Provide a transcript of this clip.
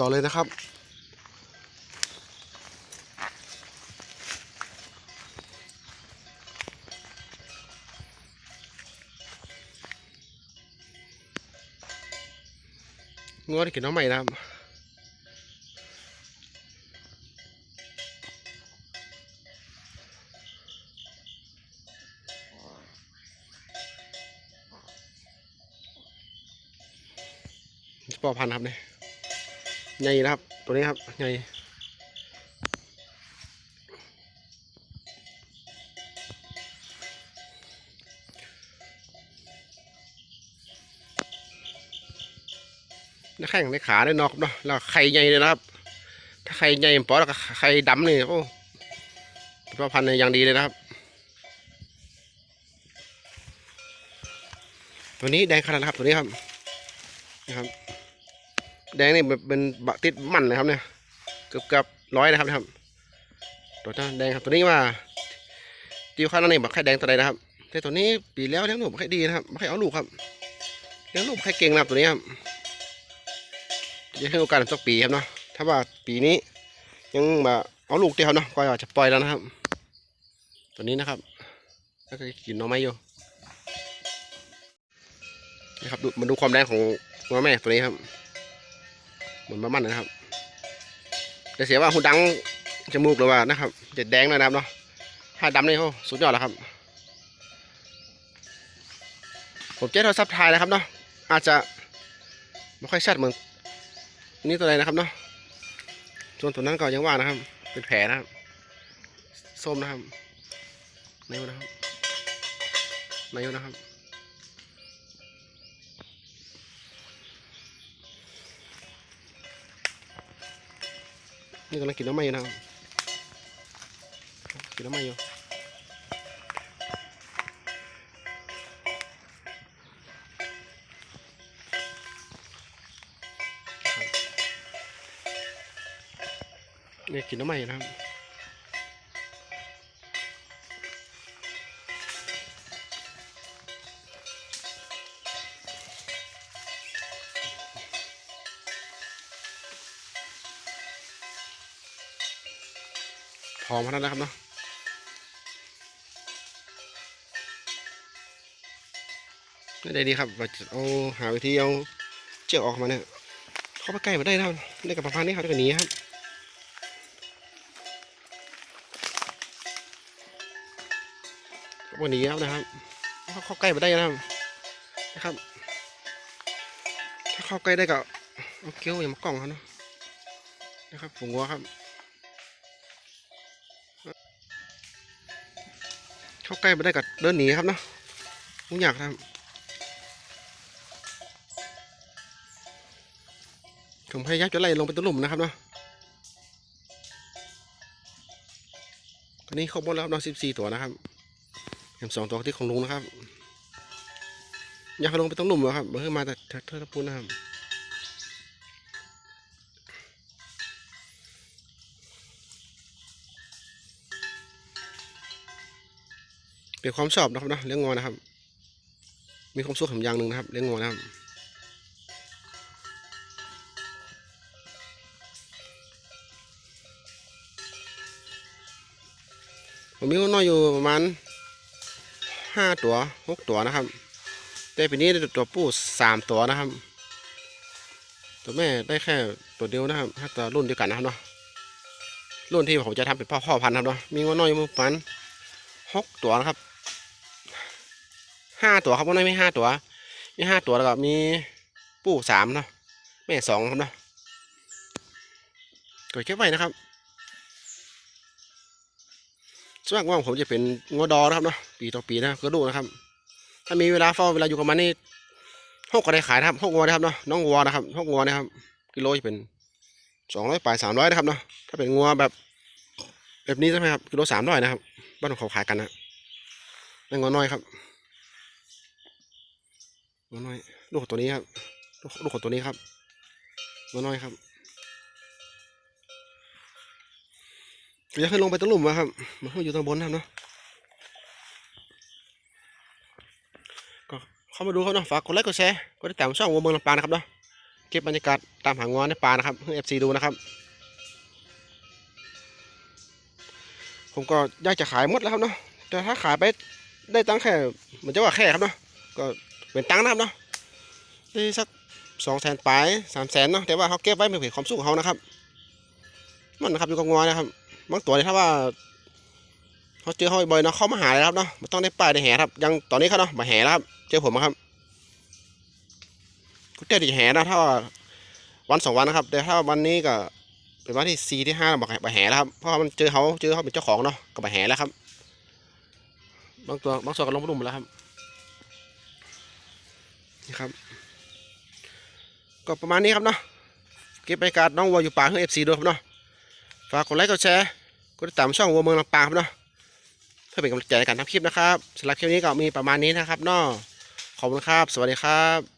ต่อเลยนะครับ งวที่กินน้องใหม่นะครับปอพันครับเนี่ย ใหญ่นะครับ ตัวนี้ครับใหญ่ในแข้งในขาในนอกครับเนาะแล้วไข่ใหญ่เลยนะครับ ถ้าไข่ใหญ่ปอแล้วก็ไข่ดำนี่โอ้ปอพันธุ์เนี่ยอย่างดีเลยนะครับ ตัวนี้แดงขนาดนะครับตัวนี้ครับนะครับ แดงนี่เป็นบะติดมันนะครับเนี่ยเกือบเกือบร้อยนะครับนะครับตัวนี้แดงครับตัวนี้ว่าติวข้าวนั่นนี่บักไข่แดงตัวใดนะครับแต่ตัวนี้ปีแล้วเลี้ยงลูกบักไข่ดีนะครับบักไข่เอาลูกครับเลี้ยงลูกไข่เก่งนะครับตัวนี้ครับจะให้โอกาสสักปีครับเนาะถ้าว่าปีนี้ยังมาเอาลูกเดียวเนาะก็จะปล่อยแล้วนะครับ ตัวนี้นะครับแล้วก็กินน้องไม้อยู่นี่ครับดูมาดูความแดงของหัวแม่ตัวนี้ครับ เหมือนประมันนะครับแต่เสียว่าหูดังจมูกเลยว่านะครับเด็ดแดงเลยนะครับเนาะถ้าดำนี่เขาสุดยอดแล้วครับ ผมเจ๊โทรศัพท์ถ่ายนะครับเนาะอาจจะไม่ค่อยชัดเหมือนนี่ตัวไหนนะครับเนาะส่วนตัวนั้นก็ยังว่านะครับ เป็นแผลนะครับส้มนะครับในนะครับในนะครับ นี่กำลังกินน้ำมันอยู่นะครับกินน้ำมันอยู่นี่กินน้ำมันอยู่นะครับ พอมาแล้วนะครับเนาะได้ดีครับเราจะเอาหาวิธีเอาเชือกออกมาเนี่ยเข้าไปใกล้มาได้นะครับได้กับประมาณนี้ครับได้กับนี้ครับวันนี้ครับนะครับเข้าใกล้มาได้นะครับนะครับ ถ้าเข้าใกล้ได้ก็เอาเกี้ยวอย่างมากล่องครับเนาะนะครับฝูงวัวครับ เข้าใกล้มาได้ก็เดินหนีครับเนาะผมอยากทำผมพยายามจะไล่ลงไปตะลุ่มนะครับเนาะตอนนี้ครบหมดแล้วครับเนาะสิบสี่ตัวนะครับแถมสองตัวที่ของลุงนะครับ อยากลงไปตรงหลุมเหรอครับเพื่อมาแต่เทอร์ตะปูนนะครับ เป็นความชอบนะครับนะเลี้ยงงอนะครับ มีความสุขขอย่างหนึ่งนะครับเลี้ยงงอนะครับผมมีน้อยอยู่ประมาณห้าตัวหกตัวนะครับ แต่ปีนี้ได้ตัวผู้สามตัวนะครับ ตัวแม่ได้แค่ตัวเดียวนะครับถ้าตัวรุ่นเดียวกันนะครับเนาะรุ่นที่ผมจะทำเป็นพ่อพ่อพันธุ์ครับเนาะมีงอน้อยอยู่ประมาณหกตัวนะครับ ห้าตัวครับว่าน้ม่ห้าตัว มีห้าตัวแล้วก็มีปู่สามเนาะแม่สองครับเนาะก็เก็บไว้นะครับส่วนมากว่าผมจะเป็นงอดอนะครับเนาะปีต่อปีนะก็ดูนะครับ ถ้ามีเวลาเฝ้าเวลาอยู่กับมันนี่หกก็ได้ขายนะครับหกวัวนะครับเนาะน้องวัวนะครับหกวัวนะครับกิโลจะเป็นสองร้อยปลายสามร้อยนะครับเนาะถ้าเป็นงัวแบบ แบบนี้ใช่ไหมครับกิโลสามร้อยนะครับ บ้านของเขาขายกันนะนั่นงัวน้อยครับ ตัวน้อย ลูกของตัวนี้ครับลูกลูกของตัวนี้ครับตัวน้อยครับอยากให้ลงไปตะลุ่มมาครับ มันอยู่ตรงบนนะครับเนาะก็เข้ามาดูเขาเนาะฝากกดไลค์กดแชร์กดติดตามช่องวัวเมืองลำปางนะครับเนาะเก็บบรรยากาศตามหางอนในป่านะครับให้เอฟซีดูนะครับ ผมก็อยากจะขายหมดแล้วครับเนาะแต่ถ้าขายไปได้ตั้งแค่เหมือนจะว่าแค่ครับเนาะก็ เป็นตังค์นะครับเนาะได้สักสองแสนปลายสามแสนเนาะแต่ว่าเขาเก็บไว้เพื่อเผยความสุขของเขานะครับ มันนะครับอยู่กับงอนะครับบางตัวเนี่ยถ้าว่าเขาเจอเขาบ่อยเนาะเขามาหาเลยครับเนาะมันต้องได้ป้ายได้แห่ครับ ยังตอนนี้เขาเนาะมาแห่แล้วครับ เจอผมอะครับกูเจอที่แห่นะถ้าว่าวันสองวันนะครับ แต่ถ้าวันนี้ก็เป็นวันที่สี่ที่ห้าบอกมาแห่แล้วครับเพราะว่ามันเจอเขาเจอเขาเป็นเจ้าของเนาะก็มาแห่แล้วครับ บางตัวบางส่วนก็ลงมาดุมแล้วครับ นะครับ ก็ประมาณนี้ครับเนาะเก็บบรรยการน้องวัวอยู่ป่าเพื่อเอฟซีด้วยครับเนาะฝากกดไลค์กดแชร์กดติดตามช่องวัวเมืองลำปางครับเนาะเพื่อเป็นกำลังใจในการทำคลิปนะครับสำหรับคลิปนี้ก็มีประมาณนี้นะครับเนาะขอบคุณครับ สวัสดีครับ